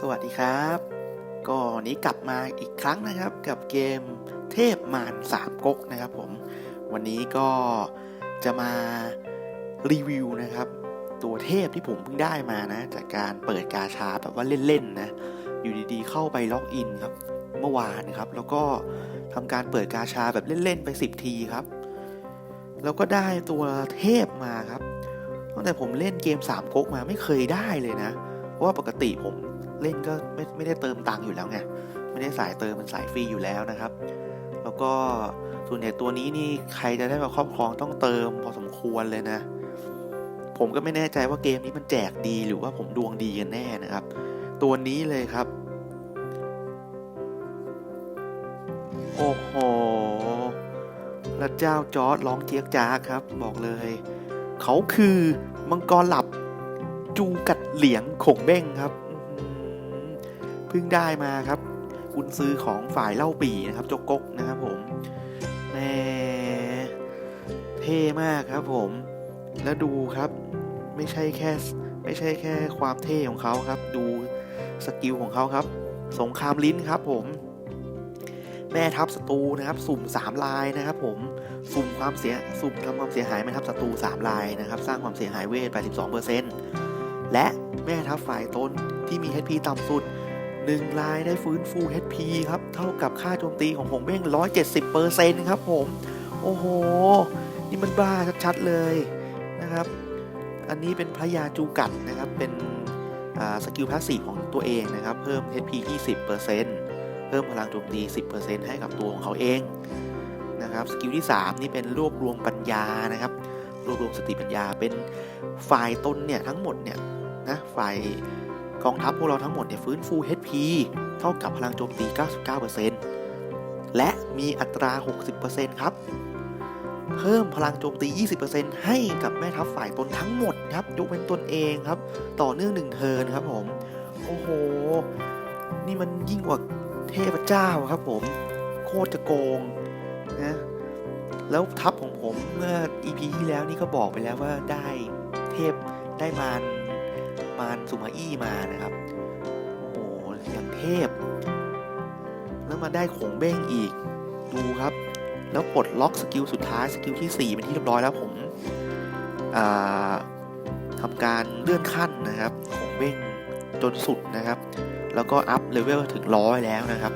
สวัสดีครับ ก็นี้กลับมาอีกครั้งนะครับกับเกมเทพมารสามก๊กนะครับผม วันนี้ก็จะมารีวิวนะครับ ตัวเทพที่ผมเพิ่งได้มานะ จากการเปิดกาชาแบบว่าเล่นๆนะ อยู่ดีๆเข้าไปล็อกอินครับ เมื่อวานนะครับ แล้วก็ทำการเปิดกาชาแบบเล่นๆไป 10 ทีครับ แล้วก็ได้ตัวเทพมาครับตั้งแต่ผมเล่นเกมสามก๊กมาไม่เคยได้เลยนะ เพราะว่าปกติผม เล่นก็ไม่ไม่ได้เติมตังค์อยู่แล้วไงไม่ได้สายเติมมันสายฟรีอยู่แล้วนะครับ แล้วก็ส่วนใหญ่ตัวนี้นี่ใครจะได้มาครอบครองต้องเติมพอสมควรเลยนะ ผมก็ไม่แน่ใจว่าเกมนี้มันแจกดีหรือว่าผมดวงดีกันแน่นะครับ ตัวนี้เลยครับ โอ้โหพระเจ้าจอร์ดร้องเจี๊ยกจ้าครับ บอกเลย เขาคือมังกรหลับจูกัดเหลียงขงเบ้งครับ พิ่งได้มาครับกุนซื้อของฝ่ายเล่าปีนะครับจกกกนะครับผมแหมเท่มากครับผม แล้วดูครับไม่ใช่แค่ไม่ใช่แค่ความเท่ของเขาครับ ดูสกิลของเขาครับ สงครามลิ้นครับผมแม่ทัพศัตรูนะครับ สุ่ม 3 ลายนะครับ ผมสุ่มความเสียสุ่มทำความเสียหายแม่ทัพศัตรู3ลายนะครับ สร้างความเสียหายเวทไป12%และแม่ทัพฝ่ายตนที่มี HP ต่ำสุด 1ลายได้ฟื้นฟู HP ครับ เท่ากับค่าโจมตีของหงเบ้ง170%ครับผม โอ้โห นี่มันบ้าชัดๆเลยนะครับ อันนี้เป็นพระยาจูกัดนะครับ เป็นสกิลพาสซีฟของตัวเองนะครับ เพิ่ม HP 20%เพิ่มพลังโจมตี 10%ให้กับตัวของเขาเองนะครับสกิลที่ 3 นี่เป็นรวบรวมปัญญานะครับ รวบรวมสติปัญญาเป็นฝ่ายตนเนี่ยทั้งหมดเนี่ยนะฝ่าย กองทัพพวกเราทั้งหมดเนี่ยฟื้นฟู HP เท่ากับพลังโจมตี 99%และมีอัตรา 60%ครับ เพิ่มพลังโจมตี 20%ให้กับแม่ทัพฝ่ายตนทั้งหมดครับ ยกเว้นตนเองครับ ต่อเนื่องหนึ่งเทินครับผม โอ้โห นี่มันยิ่งกว่าเทพเจ้าครับผม โคตรจะโกงนะแล้วทัพของผมเมื่อ EP ที่แล้วนี่ก็บอกไปแล้วว่าได้เทพได้มาร มารสุมาอี้มานะครับ โอ้โหอย่างเทพ แล้วมาได้ขงเบ้งอีก ดูครับ แล้วปลดล็อกสกิลสุดท้ายสกิลที่ 4 เป็นที่เรียบร้อยแล้วผมอ่าทำการเลื่อนขั้นนะครับของเบ้งจนสุดนะครับ แล้วก็อัพเลเวลถึงร้อยแล้วนะครับ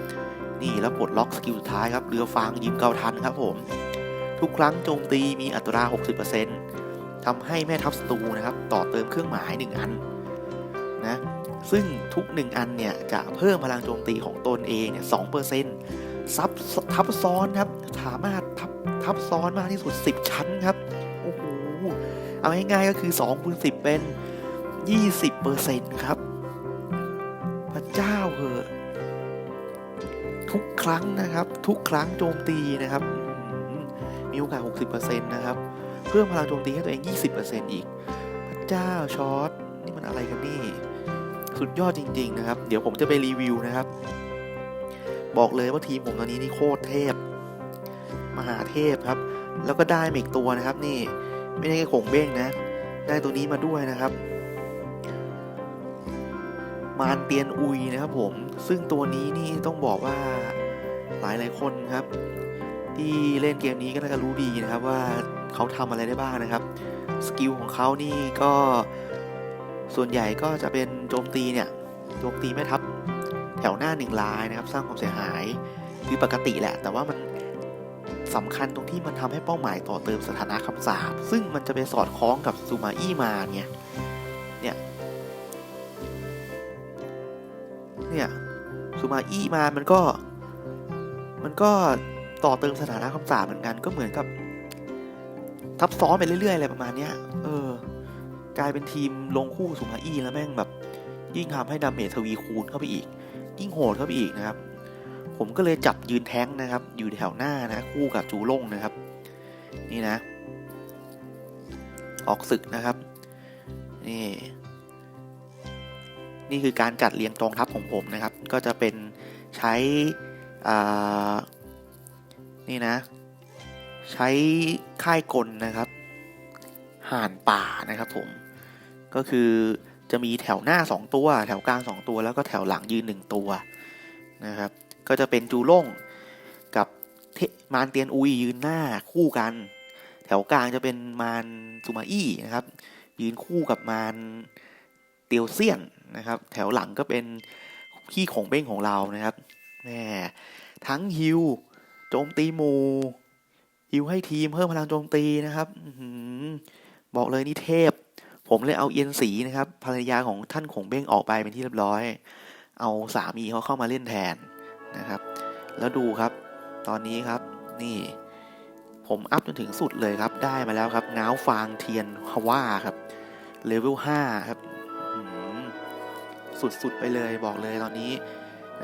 นี่แล้วปลดล็อกสกิลสุดท้ายครับเรือฟางยิมเกาทันครับผม ทุกครั้งโจมตีมีอัตรา 60%ทำให้แม่ทัพศัตรูนะครับ ต่อเติมเครื่องหมาย 1 อัน นะ ซึ่งทุก 1 อันเนี่ย จะเพิ่มพลังโจมตีของตนเองเนี่ย2%ซับทับซ้อนครับ สามารถทับทับซ้อนมากที่สุด 10 ชั้นครับ โอ้โห เอาง่ายๆก็คือ2คูณ10 เป็น 20%ครับ พระเจ้าเหอะทุกครั้งนะครับ ทุกครั้งโจมตีนะครับอื้อหือมีโอกาส 60%นะครับ เพิ่มพลังโจมตีให้ตัวเอง 20%อีก พระเจ้าช็อต นี่มันอะไรกันนี่ สุดยอดจริง ๆ นะครับ เดี๋ยวผมจะไปรีวิวนะครับ บอกเลยว่าทีมผมตอนนี้นี่โคตรเทพ มหาเทพครับ แล้วก็ได้มาอีกตัวนะครับ นี่ไม่ได้แค่ขงเบ้งนะ ได้ตัวนี้มาด้วยนะครับ มารเตียนอุยนะครับผม ซึ่งตัวนี้นี่ต้องบอกว่าหลายหลายคนครับ ที่เล่นเกมนี้ก็น่าจะรู้ดีนะครับว่าเขาทำอะไรได้บ้างนะครับ สกิลของเขานี่ก็ส่วนใหญ่ก็จะเป็น โจมตีเนี่ยโจมตีแม่ทัพแถวหน้าหนึ่งลายนะครับ สร้างความเสียหายคือปกติแหละ แต่ว่ามันสำคัญตรงที่มันทำให้เป้าหมายต่อเติมสถานะคำสาปซึ่งมันจะไปสอดคล้องกับซูมาอี้มาเนี่ยเนี่ยเนี่ยซูมาอี้มามันก็ มันก็ต่อเติมสถานะคำสาปเหมือนกันก็เหมือนกับ ทับซ้อนไปเรื่อยๆอะไรประมาณเนี้ยเออกลายเป็นทีมลงคู่ซูมาอี้แล้วแม่งแบบ ยิ่งทำให้ดาเมจทวีคูณเข้าไปอีก ยิ่งโหดเข้าไปอีกนะครับ ผมก็เลยจับยืนแท้งนะครับ อยู่แถวหน้านะคู่กับจูล่งนะครับ นี่นะ ออกศึกนะครับ นี่ นี่คือการจัดเรียงกองทัพของผมนะครับ ก็จะเป็นใช้นี่นะ ใช้ค่ายกลนะครับ ห่านป่านะครับผม ก็คือ จะมีแถวหน้าสองตัว แถวกลางสองตัว แล้วก็แถวหลังยืนหนึ่งตัวนะครับ ก็จะเป็นจูล่งกับเทมานเตียนอุยยืนหน้าคู่กัน แถวกลางจะเป็นมานซูมาอี้นะครับ ยืนคู่กับมานเตียวเซียนนะครับ แถวหลังก็เป็นขี้ของเบ้งของเรานะครับแหมทั้งฮิวโจมตีมูฮิวให้ทีมเพิ่มพลังโจมตีนะครับอบอกเลยนี่เทพ ผมเลยเอาเอียนสีนะครับภรรยาของท่านขงเบ้งออกไปเป็นที่เรียบร้อย เอาสามีเขาเข้ามาเล่นแทนนะครับ แล้วดูครับ ตอนนี้ครับนี่ ผมอัพจนถึงสุดเลยครับ ได้มาแล้วครับง้าวฟางเทียนฮาว่าครับเลเวล5ครับสุดๆไปเลยบอกเลยตอนนี้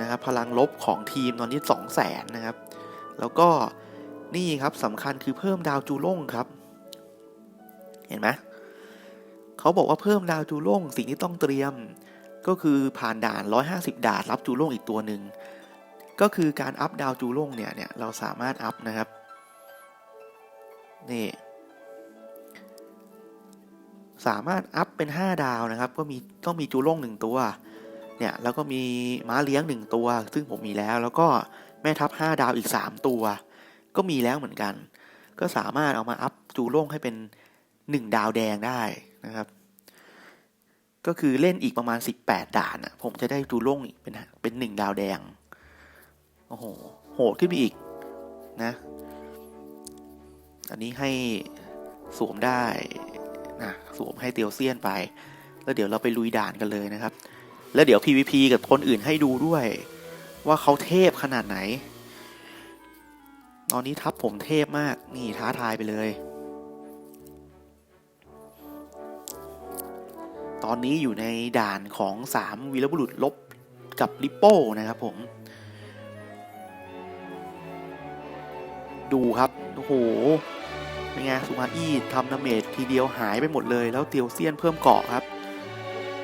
นะครับ พลังลบของทีมตอนนี้ 2 0 0แสนนะครับ แล้วก็นี่ครับสำคัญคือเพิ่มดาวจูล่งครับ เห็นไหม เขาบอกว่าเพิ่มดาวจูล่งสิ่งที่ต้องเตรียม ก็คือผ่านด่าน 150 ด่านรับจูล่งอีกตัวหนึ่งก็คือการอัพดาวจูล่งเนี่ยเนี่ยเราสามารถอัพนะครับนี่สามารถอัพเป็น 5 ดาวนะครับ ก็มีต้องมีจูล่งหนึ่งตัวเนี่ยแล้วก็มีม้าเลี้ยงหนึ่งตัว ซึ่งผมมีแล้ว แล้วก็แม่ทัพ5ดาวอีก 3 ตัว ก็มีแล้วเหมือนกัน ก็สามารถเอามาอัพจูล่งให้เป็น 1 ดาวแดงได้ นะครับ ก็คือเล่นอีกประมาณ 18 ด่านอะผมจะได้จูล่งอีกเป็นเป็น1ดาวแดง โอ้โห โหดขึ้นไปอีกนะ อันนี้ให้สวมได้นะสวมให้เตียวเซียนไป แล้วเดี๋ยวเราไปลุยด่านกันเลยนะครับ แล้วเดี๋ยว PVP กับคนอื่นให้ดูด้วย ว่าเขาเทพขนาดไหน ตอนนี้ทัพผมเทพมาก นี่ท้าทายไปเลย ตอนนี้อยู่ในด่านของสามวีรบุรุษลบกับลิปโป้นะครับผม ดูครับ โอ้โหเป็นไงสุมาอี้ทำดาเมจทีเดียวหายไปหมดเลย แล้วเตียวเซียนเพิ่มเกาะครับ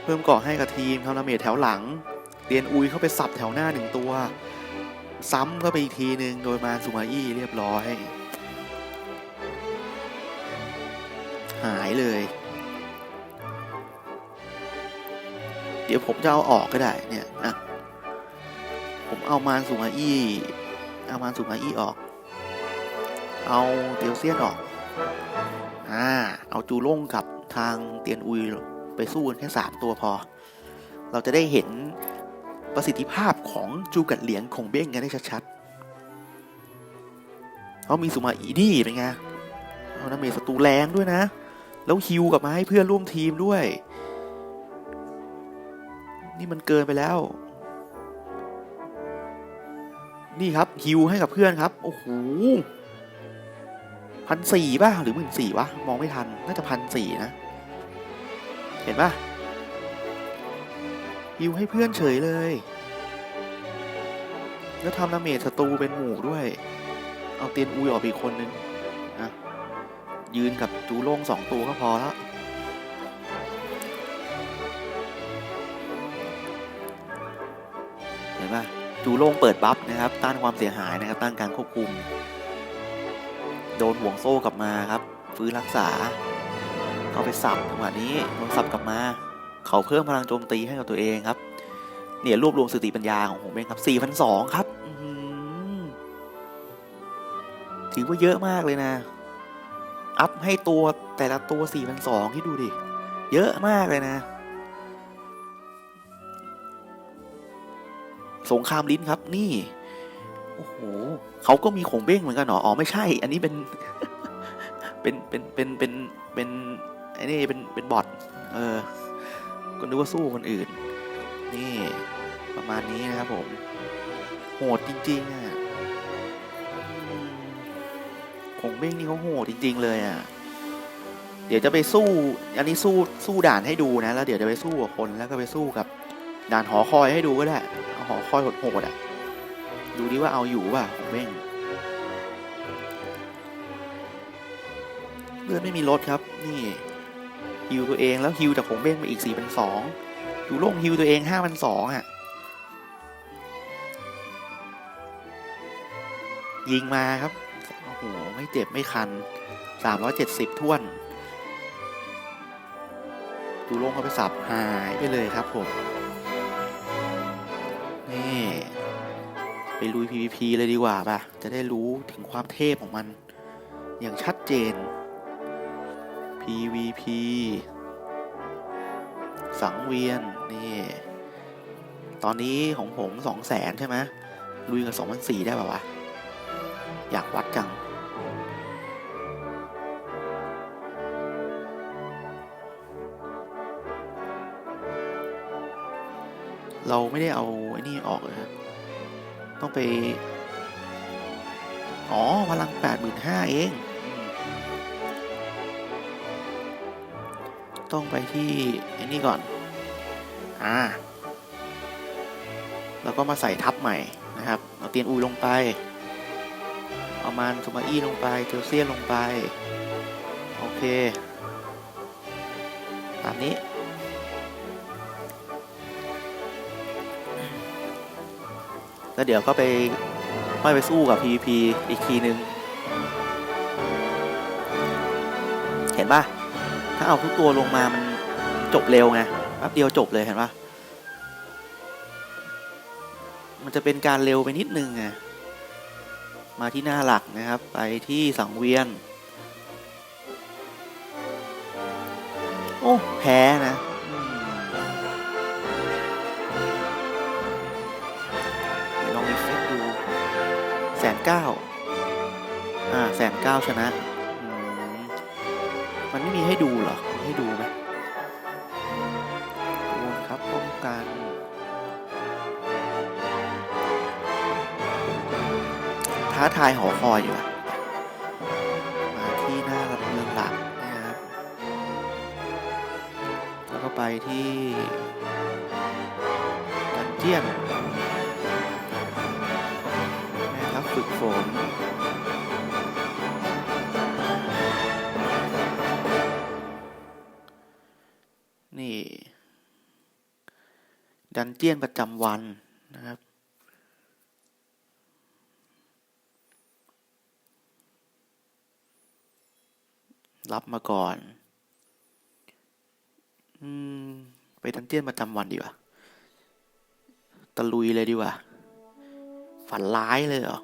เพิ่มเกาะให้กับทีมทำดาเมจแถวหลังเตียนอุยเข้าไปสับแถวหน้าหนึ่งตัว ซ้ำเข้าไปอีกทีหนึ่งโดยมาสุมาอี้เรียบร้อย หายเลย ดี๋ยวผมจะเอาออกก็ได้เนี่ยอะผมเอามานสุมาอี้เอามานสุมาอี้ออก เอาเตียวเซียนออกอ่าเอาจูล่งกับทางเตียนอุยไปสู้กันแค่สามตัวพอ เราจะได้เห็นประสิทธิภาพของจูกัดเหลียงของเบ้งกันได้ชัดๆเขามีสุมาอีนี่เป็นไงเอาน้ำเมจศัตรูแรงด้วยนะ แล้วฮิวกับมาให้เพื่อนร่วมทีมด้วย นี่มันเกินไปแล้ว นี่ครับฮิวให้กับเพื่อนครับ โอ้โหพันสี่ป่ะ หรือหมื่นสี่วะ มองไม่ทัน น่าจะพันสี่นะ เห็นป่ะฮิวให้เพื่อนเฉยเลย แล้วทำดาเมจศัตรูเป็นหมู่ด้วย เอาเตียนอุยออกอีกคนนึงนะยืนกับจูโล่งสองตัวก็พอแล้ว ป่ะจูโล่งเปิดบัฟนะครับต้านความเสียหายนะครับต้านการควบคุม โดนห่วงโซ่กลับมาครับ ฟื้นรักษาเอาไปสับจังหวะนี้โดนสับกลับมา เขาเพิ่มพลังโจมตีให้กับตัวเองครับ เนี่ยรวบรวมสติปัญญาของผมเองครับ4,002ครับถือว่าเยอะมากเลยนะ อัพให้ตัวแต่ละตัว4,002ที่ดูดิ เยอะมากเลยนะ สงครามลิ้นครับนี่โอ้โหเขาก็มีของเบ้งเหมือนกันเหรออ๋อไม่ใช่ อันนี้เป็น เป็นเป็นเป็นเป็นเป็นไอ้นี่เป็นเป็นบอทเออก็นึกว่าสู้คนอื่น นี่ประมาณนี้นะครับผมโหดจริงๆอะของเบ้งนี่เขาโหดจริง ๆ เลยอะเดี๋ยวจะไปสู้ อันนี้สู้สู้ด่านให้ดูนะ แล้วเดี๋ยวจะไปสู้กับคนแล้วก็ไปสู้กับ ด่านหอคอยให้ดูก็ได้เอาหอคอยโหดๆอะดูดิว่าเอาอยู่ป่ะของเบ้งเลือดไม่มีลดครับ นี่ฮิวตัวเองแล้วฮิวจากของเบ้งมาอีก4 2 0 0ดูโล่งฮิวตัวเอง 5 2 0 0อะ ยิงมาครับ โอ้โห ไม่เจ็บไม่คัน 370ท้วนจูโล่งเข้าไปสับหายไปเลยครับผม นี่ไปลุย PVP เลยดีกว่าป่ะ จะได้รู้ถึงความเทพของมัน อย่างชัดเจน PVP สังเวียน นี่ ตอนนี้ของผมสองแสนใช่ไหมลุยกับสองพันสี่ได้ป่าวะ อยากวัดจัง เราไม่ได้เอาไอ้นี่ออกเลยครับต้องไป อ๋อ พลังแปดหมื่นห้าเอง ต้องไปที่ไอ้นี่ก่อน อ่า แล้วก็มาใส่ทับใหม่นะครับ เอาเตียนอุยลงไป เอามันซูมาอี้ลงไป เทลเซียนลงไป โอเค ตามนี้ แล้วเดี๋ยวก็ไปค่อยไปสู้กับ PVP อีกทีนึง เห็นปะถ้าเอาทุกตัวลงมามันจบเร็วไงแป๊บเดียวจบเลยเห็นปะมันจะเป็นการเร็วไปนิดนึงไงมาที่หน้าหลักนะครับ ไปที่สังเวียน โอ้ แพ้นะ แสนเก้าอ่าแสนเก้าชนะ มันไม่มีให้ดูเหรอมีให้ดูไหมวนครับป้องกันท้าทายหอคอยอยู่อะมาที่หน้ารับเมืองหลักนะครับ แล้วก็ไปที่ดันเจียน ฝึกฝนนี่ ดันเจียนประจำวันนะครับ รับมาก่อน อืม ไปดันเจียนประจำวันดีกว่า ตะลุยเลยดีกว่า ฝันร้ายเลยเหรอ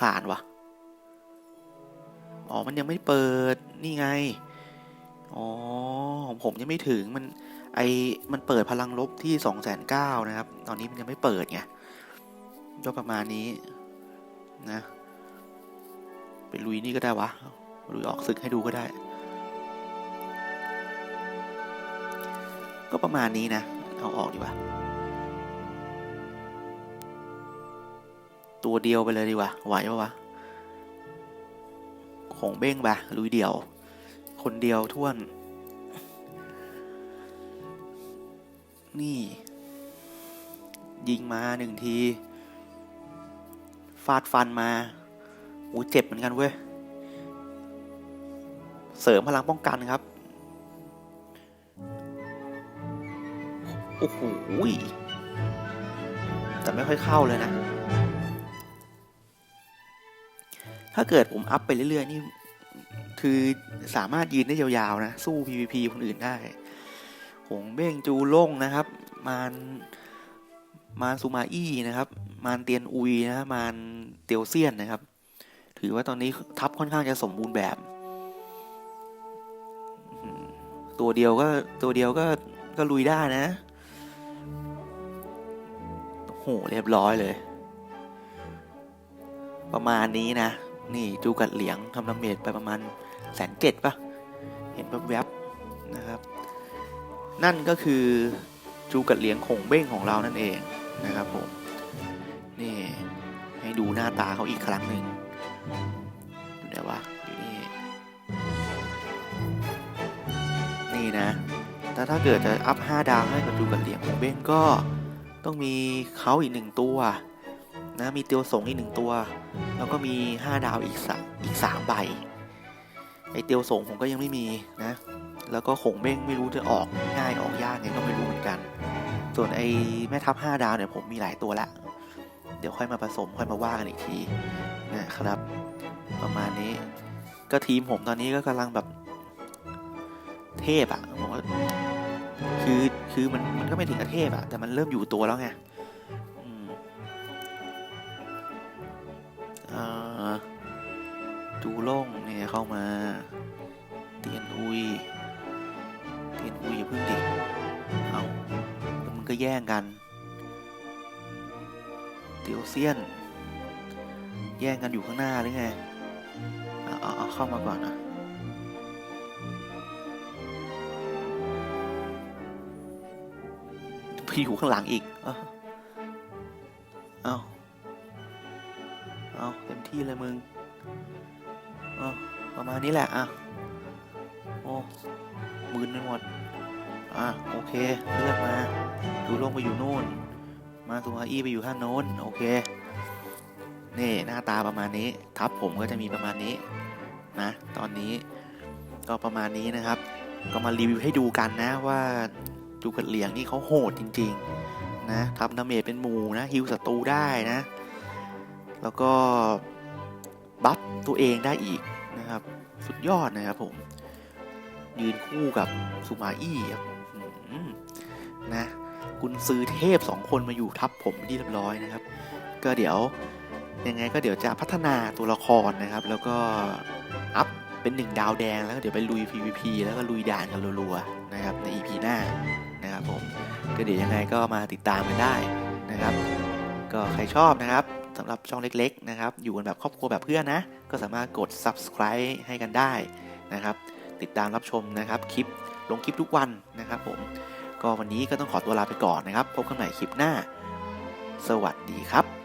ผ่านวะอ๋อ มันยังไม่เปิด นี่ไง อ๋อ ของผมยังไม่ถึง มัน ไอ มันเปิดพลังลบที่สองแสนเก้านะครับ ตอนนี้มันยังไม่เปิดไง ก็ประมาณนี้ นะ ไปลุยนี่ก็ได้วะ ลุยออกศึกให้ดูก็ได้ ก็ประมาณนี้นะ เอาออกดีกว่า ตัวเดียวไปเลยดีกว่าไหวปะวะของเบ้งปะลุยเดี่ยว คนเดียวท่วน นี่ ยิงมาหนึ่งที ฟาดฟันมาโอ้เจ็บเหมือนกันเว้ย เสริมพลังป้องกันครับ โอ้โหแต่ไม่ค่อยเข้าเลยนะ ถ้าเกิดผมอัพไปเรื่อยๆนี่คือสามารถยืนได้ยาวๆนะ สู้ PVP คนอื่นได้หงเบ้งจูล่งนะครับ มานมานซูมาอี้นะครับ มานเตียนอุยนะมานเตียวเซียนนะครับ ถือว่าตอนนี้ทัพค่อนข้างจะสมบูรณ์แบบ ตัวเดียวก็ตัวเดียวก็ก็ลุยได้นะโอ้โหเรียบร้อยเลย ประมาณนี้นะ นี่จูกัดเหลียงทำดาเมจไปประมาณแสนเจ็ดปะเห็นแวบๆนะครับ นั่นก็คือจูกัดเหลียงคงเบ้งของเรานั่นเองนะครับผมนี่ให้ดูหน้าตาเขาอีกครั้งหนึ่งอยู่ไหนวะอยู่นี่นี่นะแต่ถ้าเกิดจะอัพ 5 ดาวให้กับจูกัดเหลียงคงเบ้งก็ต้องมีเขาอีกหนึ่งตัว นะมีเตียวสงอีกหนึ่งตัว แล้วก็มี 5 ดาวอีกสามอีกสามใบไอเตียวสงผมก็ยังไม่มีนะ แล้วก็ขงเบ้งไม่รู้จะออกง่ายออกยากไงก็ไม่รู้เหมือนกัน ส่วนไอแม่ทัพ5ดาวเนี่ยผมมีหลายตัวละ เดี๋ยวค่อยมาผสมค่อยมาว่ากันอีกทีนะครับ ประมาณนี้ ก็ทีมผมตอนนี้ก็กำลังแบบเทพอะบอกว่าคือคือมันมันก็ไม่ถึงกับเทพอะแต่มันเริ่มอยู่ตัวแล้วไง จูโล่งเนี่ยเข้ามา เตียนอุย เตียนอุยอย่าเพิ่งดิเอาแล้วมึงก็แย่งกัน เตียวเซียน แย่งกันอยู่ข้างหน้าหรือไงเอาเอาเอาเข้ามาก่อนนะไปอยู่ข้างหลังอีก เอา เอาเต็มที่เลยมึงเอาประมาณนี้แหละอะโอ้มืนไปหมด อะโอเคเลือกมา ดูลงไปอยู่นู่น มาตัวอีไปอยู่ข้างโน้นโอเค นี่หน้าตาประมาณนี้ ทับผมก็จะมีประมาณนี้นะ ตอนนี้ก็ประมาณนี้นะครับ ก็มารีวิวให้ดูกันนะว่าจูกัดเหลียงนี่เขาโหดจริง ๆ นะทำดาเมจเป็นหมูนะฮิวศัตรูได้นะ แล้วก็บัฟตัวเองได้อีกนะครับ สุดยอดนะครับผม ยืนคู่กับสุมาอี้ครับนะกุนซือเทพสองคนมาอยู่ทับผมที่เรียบร้อยนะครับ ก็เดี๋ยวยังไงก็เดี๋ยวจะพัฒนาตัวละครนะครับ แล้วก็อัพเป็นหนึ่งดาวแดงแล้วก็เดี๋ยวไปลุย PVP แล้วก็ลุยด่านกันรัวๆนะครับใน EP หน้านะครับผมก็เดี๋ยวยังไงก็มาติดตามกันได้นะครับ ก็ใครชอบนะครับ สำหรับช่องเล็ก ๆ นะครับ อยู่กันแบบครอบครัวแบบเพื่อนนะ ก็สามารถกด subscribe ให้กันได้นะครับ ติดตามรับชมนะครับคลิปลงคลิปทุกวันนะครับผมก็วันนี้ก็ต้องขอตัวลาไปก่อนนะครับ พบกันใหม่คลิปหน้า สวัสดีครับ